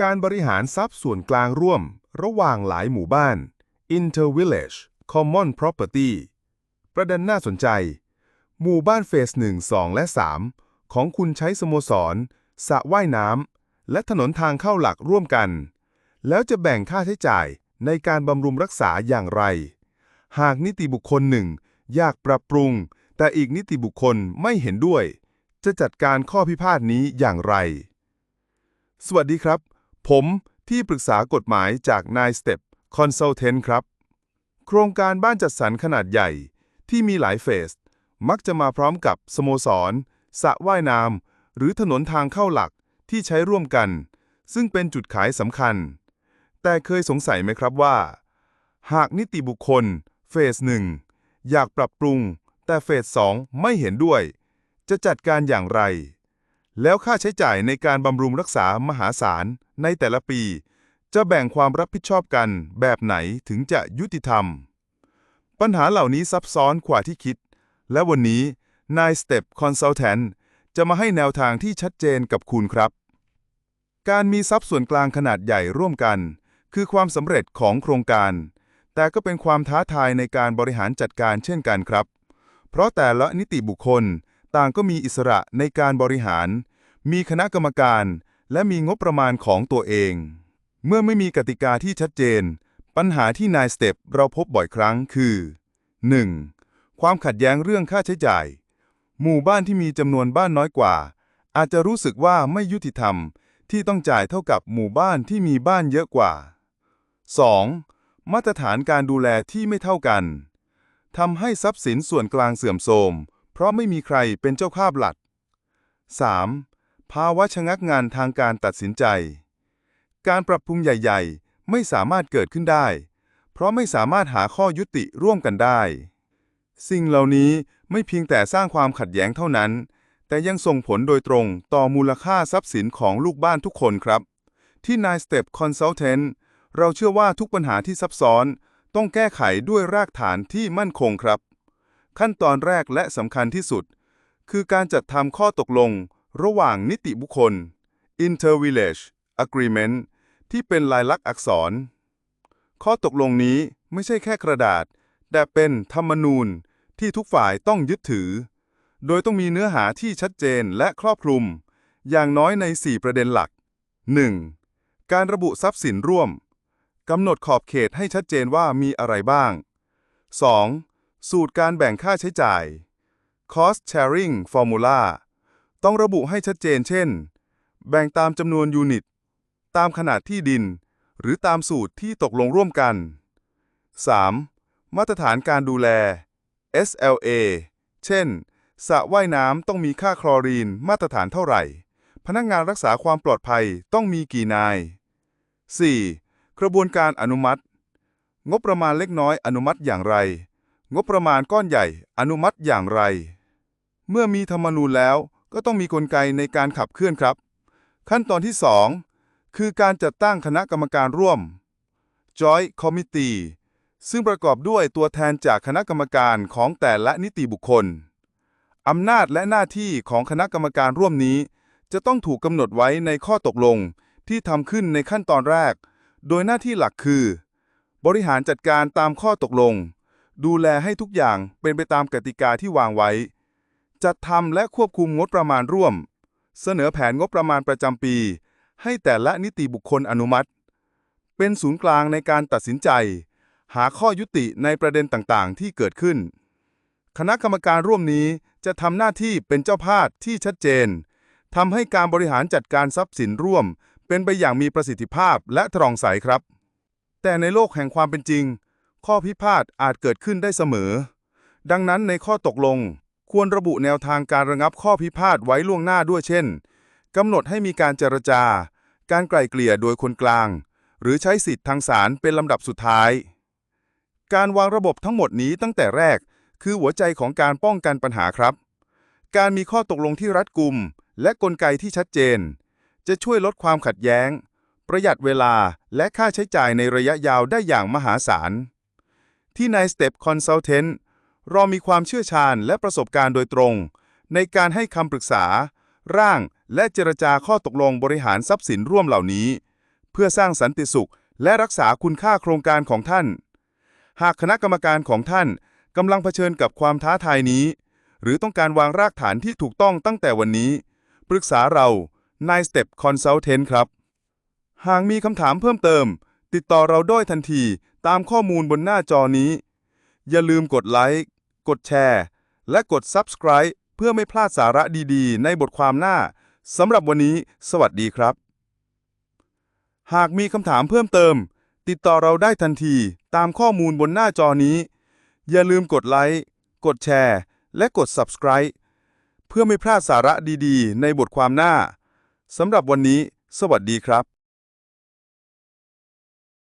การบริหารทรัพย์ส่วนกลางร่วม ระหว่างหลายหมู่บ้าน Inter-Village Common Property ประเด็นน่าสนใจ หมู่บ้านเฟส 1 2 และ 3 ของคุณใช้สโมสรสระว่ายน้ำและถนนทางเข้าหลักร่วมกัน แล้วจะแบ่งค่าใช้จ่ายในการบำรุงรักษาอย่างไร หากนิติบุคคลหนึ่งอยากปรับปรุง แต่อีกนิติบุคคลไม่เห็นด้วย จะจัดการข้อพิพาทนี้อย่างไร สวัสดีครับ ผมที่ปรึกษากฎหมายจาก Nine Step Consultant ครับ โครงการบ้านจัดสรรขนาดใหญ่ที่มีหลายเฟส มักจะมาพร้อมกับสโมสรสระว่ายน้ำหรือถนนทางเข้าหลักที่ใช้ร่วมกัน ซึ่งเป็นจุดขายสำคัญ แต่เคยสงสัยไหมครับว่า หากนิติบุคคล เฟสหนึ่งอยากปรับปรุง แต่เฟสสองไม่เห็นด้วย จะจัดการอย่างไร แล้วค่าใช้จ่ายในการบำรุงรักษามหาศาลในแต่ละปี จะแบ่งความรับผิดชอบกันแบบไหนถึงจะยุติธรรม ปัญหาเหล่านี้ซับซ้อนกว่าที่คิด และวันนี้ Nine Step Consultant จะมาให้แนวทางที่ชัดเจนกับคุณครับ การมีทรัพย์ส่วนกลางขนาดใหญ่ร่วมกัน คือความสำเร็จของโครงการ แต่ก็เป็นความท้าทายในการบริหารจัดการเช่นกันครับ เพราะแต่ละนิติบุคคลต่างก็มีอิสระในการบริหาร มีคณะกรรมการ และมีงบประมาณของตัวเอง เมื่อไม่มีกติกาที่ชัดเจน ปัญหาที่นายสเต็ปเราพบบ่อยครั้งคือ 1. ความขัดแย้งเรื่องค่าใช้จ่าย หมู่บ้านที่มีจำนวนบ้านน้อยกว่า อาจจะรู้สึกว่าไม่ยุติธรรมที่ต้องจ่ายเท่ากับหมู่บ้านที่มีบ้านเยอะกว่า 2. มาตรฐานการดูแลที่ไม่เท่ากันทำให้ทรัพย์สินส่วนกลางเสื่อมโทรม เพราะไม่มีใครเป็นเจ้าภาพหลัก 3. ภาวะชะงักงานทางการตัดสินใจ การปรับปรุงใหญ่ ๆ ไม่สามารถเกิดขึ้นได้ เพราะไม่สามารถหาข้อยุติร่วมกันได้ สิ่งเหล่านี้ไม่เพียงแต่สร้างความขัดแย้งเท่านั้น แต่ยังส่งผลโดยตรงต่อมูลค่าทรัพย์สินของลูกบ้านทุกคนครับ ที่ Nine Step Consultant เราเชื่อว่าทุกปัญหาที่ซับซ้อน ต้องแก้ไขด้วยรากฐานที่มั่นคงครับ ขั้นตอนแรกและสำคัญที่สุด คือการจัดทำข้อตกลง ระหว่างนิติบุคคล Inter-Village Agreement ที่เป็นลายลักษณ์อักษร ข้อตกลงนี้ไม่ใช่แค่กระดาษ แต่เป็นธรรมนูญที่ทุกฝ่ายต้องยึดถือ โดยต้องมีเนื้อหาที่ชัดเจนและครอบคลุม อย่างน้อยใน 4 ประเด็นหลัก 1. การระบุทรัพย์สินร่วม กำหนดขอบเขตให้ชัดเจนว่ามีอะไรบ้าง 2. สูตรการแบ่งค่าใช้จ่าย cost sharing formula ต้องระบุให้ชัดเจนเช่น แบ่งตามจำนวนยูนิต ตามขนาดที่ดิน หรือตามสูตรที่ตกลงร่วมกัน 3. มาตรฐานการดูแล SLA เช่นสระว่ายน้ำต้องมีค่าคลอรีนมาตรฐานเท่าไหร่ พนักงานรักษาความปลอดภัยต้องมีกี่นาย 4. กระบวนการอนุมัติ งบประมาณเล็กน้อยอนุมัติอย่างไร งบประมาณก้อนใหญ่อนุมัติอย่างไร เมื่อมีธรรมนูญแล้ว ก็ต้องมีกลไกในการขับเคลื่อนครับ ขั้นตอนที่ 2 คือการจัดตั้งคณะกรรมการร่วม Joint Committee ซึ่งประกอบด้วยตัวแทนจากคณะกรรมการของแต่ละนิติบุคคล อำนาจและหน้าที่ของคณะกรรมการร่วมนี้ จะต้องถูกกำหนดไว้ในข้อตกลงที่ทำขึ้นในขั้นตอนแรก โดยหน้าที่หลักคือ บริหารจัดการตามข้อตกลง ดูแลให้ทุกอย่างเป็นไปตามกติกาที่วางไว้ จัดทำและควบคุมงบประมาณร่วม เสนอแผนงบประมาณประจำปี ให้แต่ละนิติบุคคลอนุมัติ เป็นศูนย์กลางในการตัดสินใจ หาข้อยุติในประเด็นต่างๆ ที่เกิดขึ้น คณะกรรมการร่วมนี้จะทำหน้าที่เป็นเจ้าภาพที่ชัดเจนทำให้การบริหารจัดการทรัพย์สินร่วม เป็นไปอย่างมีประสิทธิภาพและตรองใสครับ แต่ในโลกแห่งความเป็นจริง ข้อพิพาทอาจเกิดขึ้นได้เสมอ ดังนั้นในข้อตกลง ควรระบุแนวทางการระงับข้อพิพาทไว้ล่วงหน้าด้วยเช่นกำหนดให้มีการเจรจา การไกล่เกลี่ยโดยคนกลาง หรือใช้สิทธิ์ทางศาลเป็นลำดับสุดท้าย การวางระบบทั้งหมดนี้ตั้งแต่แรก คือหัวใจของการป้องกันปัญหาครับ การมีข้อตกลงที่รัดกุม และกลไกที่ชัดเจน จะช่วยลดความขัดแย้ง ประหยัดเวลาและค่าใช้จ่ายในระยะยาวได้อย่างมหาศาลที่ใน Step Consultant เรามีความเชี่ยวชาญและประสบการณ์โดยตรง ในการให้คำปรึกษา ร่างและเจรจาข้อตกลงบริหารทรัพย์สินร่วมเหล่านี้ เพื่อสร้างสันติสุข และรักษาคุณค่าโครงการของท่าน หากคณะกรรมการของท่านกำลังเผชิญกับความท้าทายนี้ หรือต้องการวางรากฐานที่ถูกต้องตั้งแต่วันนี้ ปรึกษาเรา Nine Step Consultant ครับ หากมีคำถามเพิ่มเติม ติดต่อเราด้วยทันทีตามข้อมูลบนหน้าจอนี้ อย่าลืมกดไลค์ กดแชร์ และกด Subscribe เพื่อไม่พลาดสาระดีๆ ในบทความหน้าสำหรับวันนี้ สวัสดีครับ หากมีคำถามเพิ่มเติม ติดต่อเราได้ทันทีตามข้อมูลบนหน้าจอนี้ อย่าลืมกดไลค์กดแชร์ และกด Subscribe เพื่อไม่พลาดสาระดีๆ ในบทความหน้าสำหรับวันนี้ สวัสดีครับ